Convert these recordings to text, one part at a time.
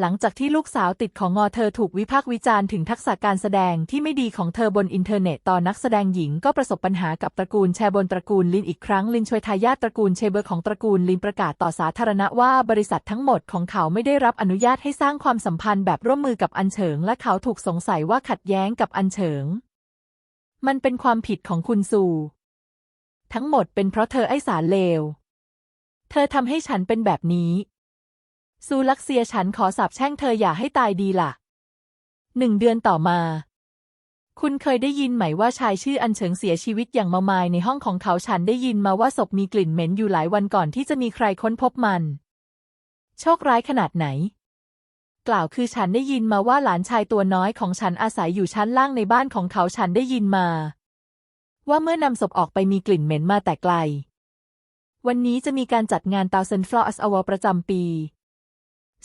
หลังจากที่ลูกสาวติดของงอเธอถูกวิพากษ์วิจารณ์ถึงทักษะการแสดงที่ไม่ดีของเธอบนอินเทอร์เน็ตตอนนักแสดงหญิงก็ประสบปัญหากับตระกูลแชร์บนตระกูลลินอีกครั้งลินช่วยทายาทตระกูลเชเบอร์ของตระกูลลินประกาศต่อสาธารณะว่าบริษัททั้งหมดของเขาไม่ได้รับอนุญาตให้สร้างความสัมพันธ์แบบร่วมมือกับอันเฉิง และเขาถูกสงสัยว่าขัดแย้งกับอันเฉิง มันเป็นความผิดของคุณซูทั้งหมดเป็นเพราะเธอไอ้สารเลว เธอทำให้ฉันเป็นแบบนี้ ซูลักเซียฉันขอสาบแช่งเธออย่าให้ตายดีล่ะ หนึ่งเดือนต่อมา คุณเคยได้ยินไหมว่าชายชื่ออันเฉิงเสียชีวิตอย่างเมามายในห้องของเขาฉันได้ยินมาว่าศพมีกลิ่นเหม็นอยู่หลายวันก่อนที่จะมีใครค้นพบมัน โชคร้ายขนาดไหน กล่าวคือฉันได้ยินมาว่าหลานชายตัวน้อยของฉันอาศัยอยู่ชั้นล่างในบ้านของเขาฉันได้ยินมา ว่าเมื่อนำศพออกไปมีกลิ่นเหม็นมาแต่ไกล วันนี้จะมีการจัดงาน Thousand Flowers Award ประจำปี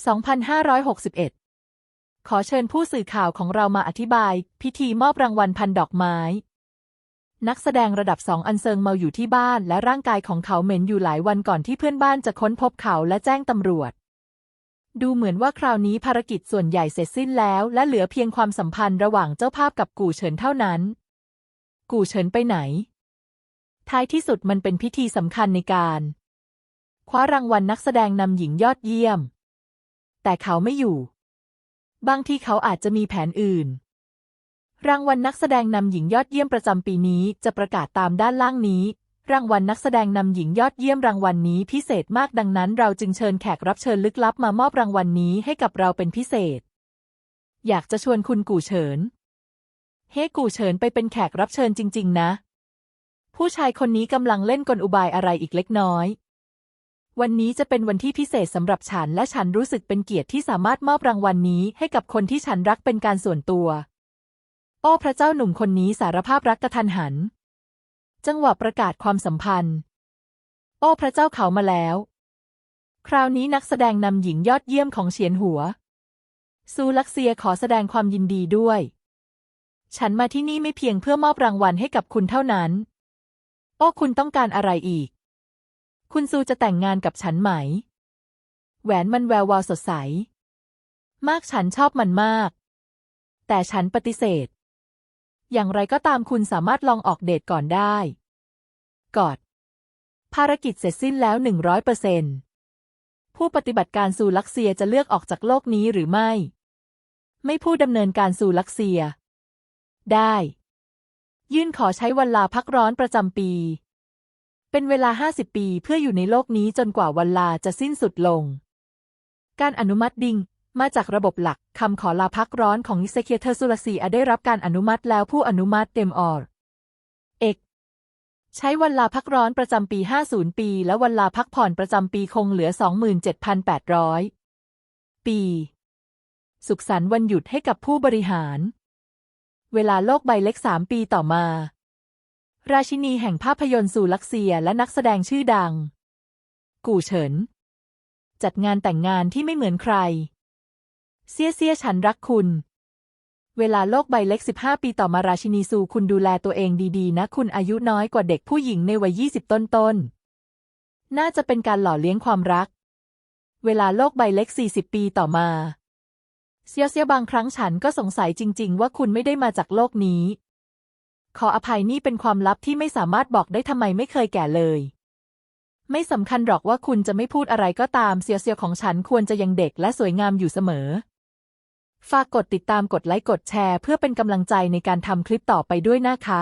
2561 ขอเชิญผู้สื่อข่าวของเรามาอธิบาย พิธีมอบรางวัลพันดอกไม้ นักแสดงระดับสองอันเซิงเมาอยู่ที่บ้านและร่างกายของเขาเหม็นอยู่หลายวันก่อนที่เพื่อนบ้านจะค้นพบเขาและแจ้งตำรวจ ดูเหมือนว่าคราวนี้ภารกิจส่วนใหญ่เสร็จสิ้นแล้วและเหลือเพียงความสัมพันธ์ระหว่างเจ้าภาพกับกู่เฉินเท่านั้น กู่เฉินไปไหน ท้ายที่สุดมันเป็นพิธีสำคัญในการ คว้ารางวัลนักแสดงนำหญิงยอดเยี่ยม แต่เขาไม่อยู่ บางทีเขาอาจจะมีแผนอื่น รางวัลนักแสดงนำหญิงยอดเยี่ยมประจำปีนี้จะประกาศตามด้านล่างนี้ รางวัลนักแสดงนำหญิงยอดเยี่ยมรางวัลนี้พิเศษมากดังนั้น เราจึงเชิญแขกรับเชิญลึกลับมามอบรางวัลนี้ให้กับเราเป็นพิเศษ อยากจะชวนคุณกู่เฉิน เฮ้กู่เฉินไปเป็นแขกรับเชิญจริง ๆ นะ ผู้ชายคนนี้กำลังเล่นกลอุบายอะไรอีกเล็กน้อย วันนี้จะเป็นวันที่พิเศษสำหรับฉันและฉันรู้สึกเป็นเกียรติที่สามารถมอบรางวัลนี้ให้กับคนที่ฉันรักเป็นการส่วนตัว โอ้พระเจ้าหนุ่มคนนี้สารภาพรักกระทันหัน จังหวะประกาศความสัมพันธ์ โอ้พระเจ้าเขามาแล้ว คราวนี้นักแสดงนำหญิงยอดเยี่ยมของเฉียนหัว ซูลักเซียขอแสดงความยินดีด้วย ฉันมาที่นี่ไม่เพียงเพื่อมอบรางวัลให้กับคุณเท่านั้น โอ้คุณต้องการอะไรอีก คุณซูจะแต่งงานกับฉันไหม แหวนมันแวววาวสดใส มากฉันชอบมันมาก แต่ฉันปฏิเสธ อย่างไรก็ตามคุณสามารถลองออกเดทก่อนได้ กอด ภารกิจเสร็จสิ้นแล้วหนึ่งร้อยเปอร์เซนผู้ปฏิบัติการซูลักเซียจะเลือกออกจากโลกนี้หรือไม่ ไม่ผู้ดำเนินการซูลักเซีย ได้ ยื่นขอใช้วันลาพักร้อนประจำปี เป็นเวลา 50 ปีเพื่ออยู่ในโลกนี้จนกว่าวันลาจะสิ้นสุดลง การอนุมัติดิงมาจากระบบหลักคำขอลาพักร้อนของนิเซเคียเทอร์ซูลาซีอาได้รับการอนุมัติแล้วผู้อนุมัติเต็มออร์เอกใช้วันลาพักร้อนประจำปี 50 ปี และวันลาพักผ่อนประจำปีคงเหลือ 27,800 ปี สุขสันต์วันหยุดให้กับผู้บริหาร เวลาโลกใบเล็กสามปีต่อมา ราชินีแห่งภาพยนตร์สู่ลักเซียและนักแสดงชื่อดัง กู่เฉิน จัดงานแต่งงานที่ไม่เหมือนใคร เซี่ยเซี่ยฉันรักคุณ เวลาโลกใบเล็ก 15 ปีต่อมาราชินีซูคุณดูแลตัวเองดีๆ นะ คุณอายุน้อยกว่าเด็กผู้หญิงในวัย 20 ต้นๆ น่าจะเป็นการหล่อเลี้ยงความรัก เวลาโลกใบเล็ก 40 ปีต่อมาเซียเซียบางครั้งฉันก็สงสัยจริง ๆ ว่าคุณไม่ได้มาจากโลกนี้ ขออภัยนี่เป็นความลับที่ไม่สามารถบอกได้ทำไมไม่เคยแก่เลย ไม่สำคัญหรอกว่าคุณจะไม่พูดอะไรก็ตามเซียวเซียวของฉันควรจะยังเด็กและสวยงามอยู่เสมอ ฝากกดติดตามกดไลค์กดแชร์ เพื่อเป็นกำลังใจในการทำคลิปต่อไปด้วยนะคะ